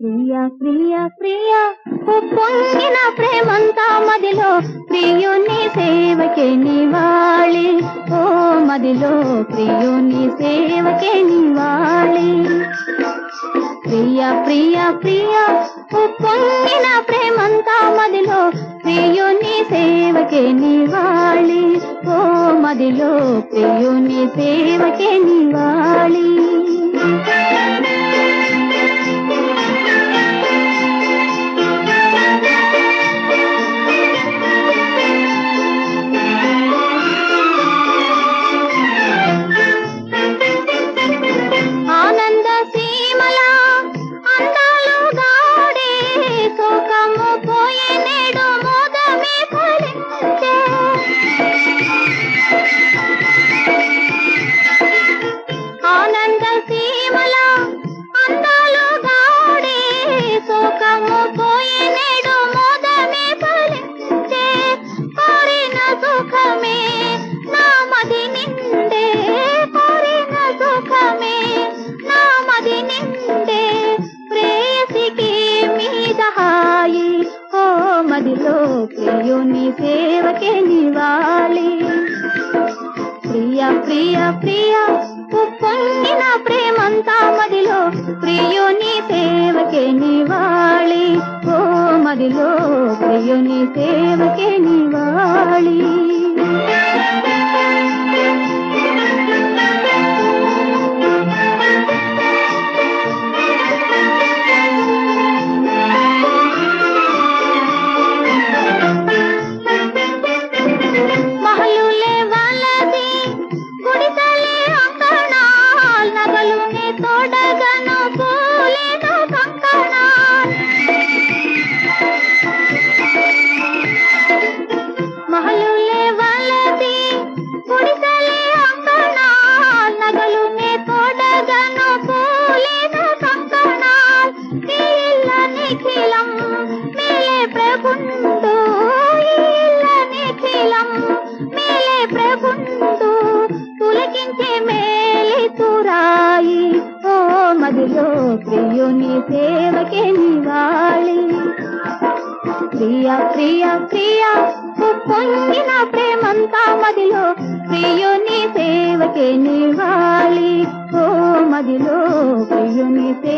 ప్రియా ప్రియా ప్రియా పొంగిన ప్రేమంతా మదిలో. ప్రియుని సేవకే నివాళి. ఓ మదిలో ప్రియుని సేవకే నివాళి. ప్రియా ప్రియా ప్రియా పొంగిన ప్రేమంతా మదిలో. ప్రియుని సేవకే నివాళి. ఓ మదిలో ప్రియుని సేవకే నివాళి. ప్రియుని సేవకే నివాలి ప్రియ ప్రియ ప్రియ ఉప్పొంగిన ప్రేమంతా మదిలో ప్రియుని సేవకే నివాళి. ఓ మదిలో ప్రియుని సేవకే నివాళి. ప్రియుని సేవకే నివాళి ప్రియ ప్రియ ప్రియ పొంగిన ప్రేమంతా మదిలో ప్రియుని సేవకే నివాళి ఓ మదిలో ప్రియుని సేవకే నివాళి